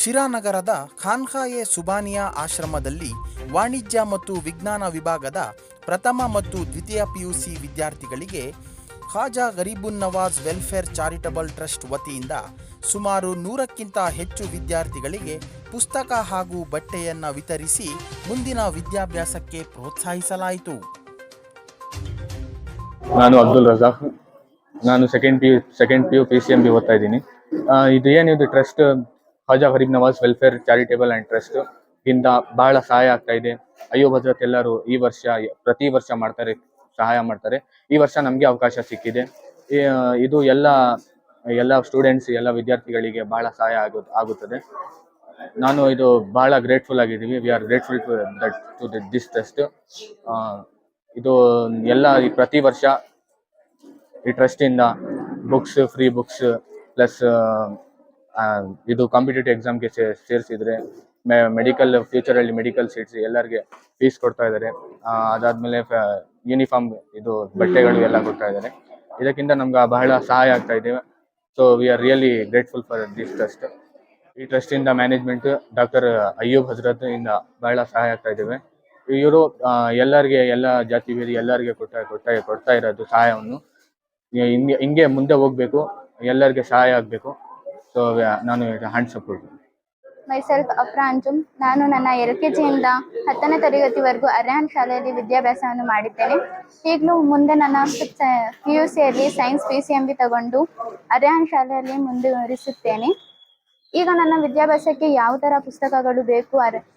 ಶಿರಾನಗರದ ಖಾನ್ಖಾಯೆ ಸುಬಾನಿಯಾ ಆಶ್ರಮದಲ್ಲಿ ವಾಣಿಜ್ಯ ಮತ್ತು ವಿಜ್ಞಾನ ವಿಭಾಗದ ಪ್ರಥಮ ಮತ್ತು ದ್ವಿತೀಯ ಪಿಯುಸಿ ವಿದ್ಯಾರ್ಥಿಗಳಿಗೆ Khaja Garibun Nawaz welfare charitable trust ವತಿಯಿಂದ ಸುಮಾರು ನೂರಕ್ಕಿಂತ ಹೆಚ್ಚು ವಿದ್ಯಾರ್ಥಿಗಳಿಗೆ ಪುಸ್ತಕ ಹಾಗೂ ಬಟ್ಟೆಯನ್ನು ವಿತರಿಸಿ ಮುಂದಿನ ವಿದ್ಯಾಭ್ಯಾಸಕ್ಕೆ ಪ್ರೋತ್ಸಾಹಿಸಲಾಯಿತು. ನಾನು ಅಬ್ದುಲ್ ರಜಾಕ್. ನಾನು second P U second P U P C M B ಓದ್ತಾ ಇದ್ದೀನಿ. ಇದು ಏನಿದು trust Khaja Garib Nawaz welfare charitable and trust ಇಂದ ಬಹಳ ಸಹಾಯ ಆಗ್ತಾ ಇದೆ. ಅಯ್ಯೋ ಭದ್ರತ್ ಎಲ್ಲರೂ ಈ ವರ್ಷ, ಪ್ರತಿ ವರ್ಷ ಮಾಡ್ತಾರೆ, ಸಹಾಯ ಮಾಡ್ತಾರೆ. ಈ ವರ್ಷ ನಮಗೆ ಅವಕಾಶ ಸಿಕ್ಕಿದೆ. ಇದು ಎಲ್ಲ ಎಲ್ಲ ಸ್ಟೂಡೆಂಟ್ಸ್ ಎಲ್ಲ ವಿದ್ಯಾರ್ಥಿಗಳಿಗೆ ಬಹಳ ಸಹಾಯ ಆಗು, ಆಗುತ್ತದೆ. ನಾನು ಇದು ಬಹಳ ಗ್ರೇಟ್ಫುಲ್ ಆಗಿದ್ದೀವಿ. We are grateful to that to this trust ಇದು ಎಲ್ಲ ಪ್ರತಿ ವರ್ಷ ಈ ಟ್ರಸ್ಟಿಂದ ಬುಕ್ಸ್ ಫ್ರೀ ಬುಕ್ಸ್ ಪ್ಲಸ್ ಇದು ಕಾಂಪಿಟೇಟಿವ್ ಎಕ್ಸಾಮ್ಗೆ ಸೇರಿಸಿದ್ರೆ ಮೆಡಿಕಲ್ ಫ್ಯೂಚರಲ್ಲಿ ಮೆಡಿಕಲ್ ಸೀಟ್ಸ್ ಎಲ್ಲರಿಗೆ ಫೀಸ್ ಕೊಡ್ತಾ ಇದ್ದಾರೆ ಅದಾದ್ಮೇಲೆ ಯೂನಿಫಾರ್ಮ್ ಇದು ಬಟ್ಟೆಗಳು ಎಲ್ಲ ಕೊಡ್ತಾ ಇದ್ದಾರೆ ಇದಕ್ಕಿಂತ ನಮ್ಗೆ ಬಹಳ ಸಹಾಯ ಆಗ್ತಾ ಇದೆ. So we are really grateful for this trust ಈ ಟ್ರಸ್ಟಿಂದ ಮ್ಯಾನೇಜ್ಮೆಂಟ್ ಡಾಕ್ಟರ್ ಅಯ್ಯೂಬ್ ಹಜರತ್ ಇಂದ ಬಹಳ ಸಹಾಯ ಆಗ್ತಾ ಇದ್ದೇವೆ ಇವರು ಎಲ್ಲರಿಗೆ, ಎಲ್ಲ ಜಾತಿ ಬೇರೆ ಎಲ್ಲರಿಗೆ ಕೊಟ್ಟ ಕೊಡ್ತಾ ಕೊಡ್ತಾ ಇರೋದು ಸಹಾಯವನ್ನು. ಹಿಂಗೆ ಹಿಂಗೆ ಮುಂದೆ ಹೋಗ್ಬೇಕು. ಎಲ್ಲರಿಗೆ ಸಹಾಯ ಆಗಬೇಕು. ಸೊ ನಾನು ಹ್ಯಾಂಡ್ ಸಪೋರ್ಟ್ ಮೈಸೆಲ್ಫ್ ಅಪ್ರಾಂಜುಮ್ ನಾನು ನನ್ನ ಎಲ್ ಕೆ ಜಿಯಿಂದ ಹತ್ತನೇ ತರಗತಿವರೆಗೂ ಅರ್ಯಾನ್ ಶಾಲೆಯಲ್ಲಿ ವಿದ್ಯಾಭ್ಯಾಸವನ್ನು ಮಾಡಿದ್ದೇನೆ. ಈಗಲೂ ಮುಂದೆ ನನ್ನ ಪಿ ಯು ಸಿಯಲ್ಲಿ science P C M B ತಗೊಂಡು ಅರ್ಯಾನ್ ಶಾಲೆಯಲ್ಲಿ ಮುಂದುವರಿಸುತ್ತೇನೆ. ಈಗ ನನ್ನ ವಿದ್ಯಾಭ್ಯಾಸಕ್ಕೆ ಯಾವ ತರ ಪುಸ್ತಕಗಳು ಬೇಕು?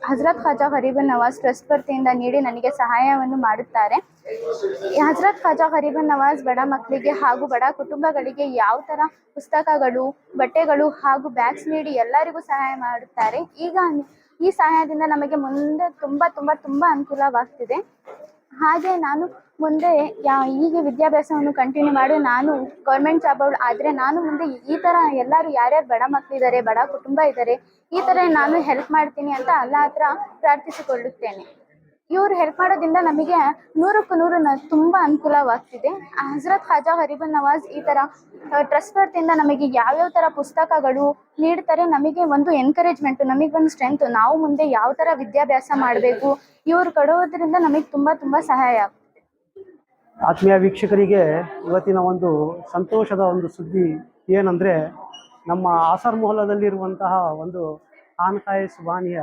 ಹಜರತ್ ಖಾಜಾ ಗರೀಬನ್ ನವಾಜ್ ಟ್ರಸ್ಟ್ ವತಿಯಿಂದ ನೀಡಿ ನನಗೆ ಸಹಾಯವನ್ನು ಮಾಡುತ್ತಾರೆ. ಹಜರತ್ ಖಾಜಾ ಹರಿಬನ್ ನವಾಜ್ ಬಡ ಮಕ್ಕಳಿಗೆ ಹಾಗೂ ಬಡ ಕುಟುಂಬಗಳಿಗೆ ಯಾವ ತರ ಪುಸ್ತಕಗಳು, ಬಟ್ಟೆಗಳು ಹಾಗೂ ಬ್ಯಾಗ್ಸ್ ನೀಡಿ ಎಲ್ಲರಿಗೂ ಸಹಾಯ ಮಾಡುತ್ತಾರೆ. ಈಗ ಈ ಸಹಾಯದಿಂದ ನಮಗೆ ಮುಂದೆ ತುಂಬಾ ತುಂಬಾ ತುಂಬಾ ಅನುಕೂಲವಾಗ್ತಿದೆ. ಹಾಗೆ ನಾನು ಮುಂದೆ ಯಾ, ಹೀಗೆ ವಿದ್ಯಾಭ್ಯಾಸವನ್ನು ಕಂಟಿನ್ಯೂ ಮಾಡಿ ನಾನು ಗೌರ್ಮೆಂಟ್ ಜಾಬ್ ಆದರೆ ನಾನು ಮುಂದೆ ಈ ಥರ ಎಲ್ಲರೂ ಯಾರ್ಯಾರು ಬಡ ಮಕ್ಕಳಿದ್ದಾರೆ ಬಡ ಕುಟುಂಬ ಇದ್ದಾರೆ ಈ ಥರ ನಾನು ಹೆಲ್ಪ್ ಮಾಡ್ತೀನಿ ಅಂತ ಅಲ್ಲ ಹತ್ರ ಪ್ರಾರ್ಥಿಸಿಕೊಳ್ಳುತ್ತೇನೆ. ಇವ್ರು ಹೆಲ್ಪ್ ಮಾಡೋದ್ರಿಂದ ನಮಗೆ ನೂರಕ್ಕೂ ನೂರು ತುಂಬ ಅನುಕೂಲವಾಗ್ತಿದೆ. ಹಜರತ್ ಖಾಜಾ ಗರೀಬನ್ ನವಾಜ್ ಈ ಥರ ಟ್ರಸ್ಟ್ ವತಿಯಿಂದ ನಮಗೆ ಯಾವ್ಯಾವ ಥರ ಪುಸ್ತಕಗಳು ನೀಡ್ತಾರೆ ನಮಗೆ ಒಂದು ಎನ್ಕರೇಜ್ಮೆಂಟು ನಮಗೆ ಒಂದು ಸ್ಟ್ರೆಂತ್ ನಾವು ಮುಂದೆ ಯಾವ ಥರ ವಿದ್ಯಾಭ್ಯಾಸ ಮಾಡಬೇಕು, ಇವ್ರು ಕೊಡೋದ್ರಿಂದ ನಮಗೆ ತುಂಬ ತುಂಬ ಸಹಾಯ ಆಗ್ತದೆ. ಆತ್ಮೀಯ ವೀಕ್ಷಕರಿಗೆ ಇವತ್ತಿನ ಒಂದು ಸಂತೋಷದ ಒಂದು ಸುದ್ದಿ ಏನಂದರೆ, ನಮ್ಮ ಆಸರ್ ಮೊಹಲದಲ್ಲಿರುವಂತಹ ಒಂದು ಖಾನ್ಖಾಯ್ ಸುಬಾನಿಯ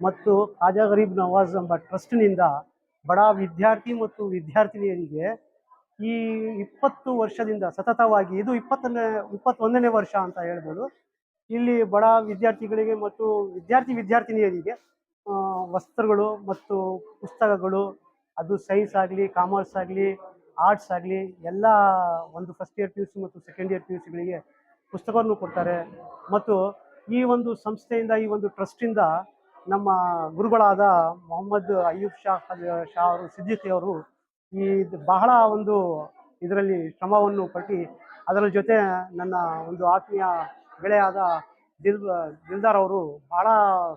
ಮತ್ತು ಖಾಜಾ ಗರೀಬ್ ನವಾಜ್ ಎಂಬ ಟ್ರಸ್ಟ್ನಿಂದ ಬಡ ವಿದ್ಯಾರ್ಥಿ ಮತ್ತು ವಿದ್ಯಾರ್ಥಿನಿಯರಿಗೆ ಈ ಇಪ್ಪತ್ತು ವರ್ಷದಿಂದ ಸತತವಾಗಿ, ಇದು ಇಪ್ಪತ್ತನೇ, ಇಪ್ಪತ್ತೊಂದನೇ ವರ್ಷ ಅಂತ ಹೇಳ್ಬೋದು. ಇಲ್ಲಿ ಬಡ ವಿದ್ಯಾರ್ಥಿಗಳಿಗೆ ಮತ್ತು ವಿದ್ಯಾರ್ಥಿ ವಿದ್ಯಾರ್ಥಿನಿಯರಿಗೆ ವಸ್ತ್ರಗಳು ಮತ್ತು ಪುಸ್ತಕಗಳು, ಅದು ಸೈನ್ಸ್ ಆಗಲಿ ಕಾಮರ್ಸ್ ಆಗಲಿ ಆರ್ಟ್ಸ್ ಆಗಲಿ, ಎಲ್ಲ ಒಂದು ಫಸ್ಟ್ ಇಯರ್ ಪಿ ಮತ್ತು ಸೆಕೆಂಡ್ ಇಯರ್ ಪಿ ಯು ಸಿಗಳಿಗೆ ಪುಸ್ತಕವನ್ನು ಕೊಡ್ತಾರೆ. ಮತ್ತು ಈ ಒಂದು ಸಂಸ್ಥೆಯಿಂದ, ಈ ಒಂದು ಟ್ರಸ್ಟಿಂದ ನಮ್ಮ ಗುರುಗಳಾದ ಮೊಹಮ್ಮದ್ ಅಯ್ಯೂಬ್ ಶಾ ಶಾ ಅವರು ಸಿದ್ದಿಕಿ ಅವರು ಈ ಬಹಳ ಒಂದು ಇದರಲ್ಲಿ ಶ್ರಮವನ್ನು ಪಟ್ಟಿ ಅದರ ಜೊತೆ ನನ್ನ ಒಂದು ಆತ್ಮೀಯ ಗೆಳೆಯಾದ ದಿಲ್, ದಿಲ್ದಾರ್ ಅವರು ಬಹಳ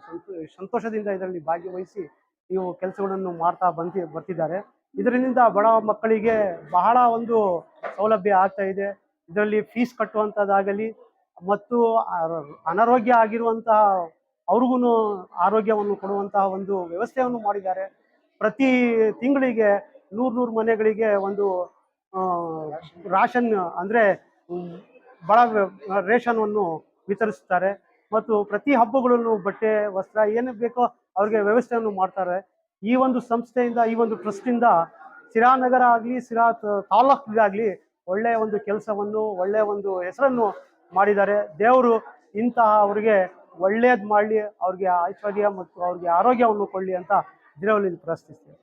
ಸಂತೋ, ಸಂತೋಷದಿಂದ ಇದರಲ್ಲಿ ಭಾಗವಹಿಸಿ ಇವು ಕೆಲಸಗಳನ್ನು ಮಾಡ್ತಾ ಬಂತಿ, ಬರ್ತಿದ್ದಾರೆ. ಇದರಿಂದ ಬಡ ಮಕ್ಕಳಿಗೆ ಬಹಳ ಒಂದು ಸೌಲಭ್ಯ ಆಗ್ತಾ ಇದೆ. ಇದರಲ್ಲಿ ಫೀಸ್ ಕಟ್ಟುವಂಥದ್ದಾಗಲಿ ಮತ್ತು ಅನಾರೋಗ್ಯ ಆಗಿರುವಂತಹ ಅವ್ರಿಗೂ ಆರೋಗ್ಯವನ್ನು ಕೊಡುವಂತಹ ಒಂದು ವ್ಯವಸ್ಥೆಯನ್ನು ಮಾಡಿದ್ದಾರೆ. ಪ್ರತಿ ತಿಂಗಳಿಗೆ ನೂರು ನೂರು ಮನೆಗಳಿಗೆ ಒಂದು ರಾಷನ್ ಅಂದರೆ ಬಡ ರೇಷನನ್ನು ವಿತರಿಸ್ತಾರೆ ಮತ್ತು ಪ್ರತಿ ಹಬ್ಬಗಳಲ್ಲೂ ಬಟ್ಟೆ, ವಸ್ತ್ರ ಏನು ಬೇಕೋ ಅವ್ರಿಗೆ ವ್ಯವಸ್ಥೆಯನ್ನು ಮಾಡ್ತಾರೆ. ಈ ಒಂದು ಸಂಸ್ಥೆಯಿಂದ, ಈ ಒಂದು ಟ್ರಸ್ಟಿಂದ ಸಿರಾನಗರ ಆಗಲಿ, ಸಿರಾ ತಾಲೂಕಿಗಾಗಲಿ ಒಳ್ಳೆಯ ಒಂದು ಕೆಲಸವನ್ನು, ಒಳ್ಳೆಯ ಒಂದು ಹೆಸರನ್ನು ಮಾಡಿದ್ದಾರೆ. ದೇವರು ಇಂತಹ ಅವರಿಗೆ ಒಳ್ಳೇದು ಮಾಡಲಿ ಅವ್ರಿಗೆ ಐಶ್ವರ್ಯ ಮತ್ತು ಅವ್ರಿಗೆ ಆರೋಗ್ಯವನ್ನು ಕೊಡಲಿ ಅಂತ ದಿನವಲ್ಲಿ ಪ್ರಾರ್ಥಿಸ್ತೇವೆ.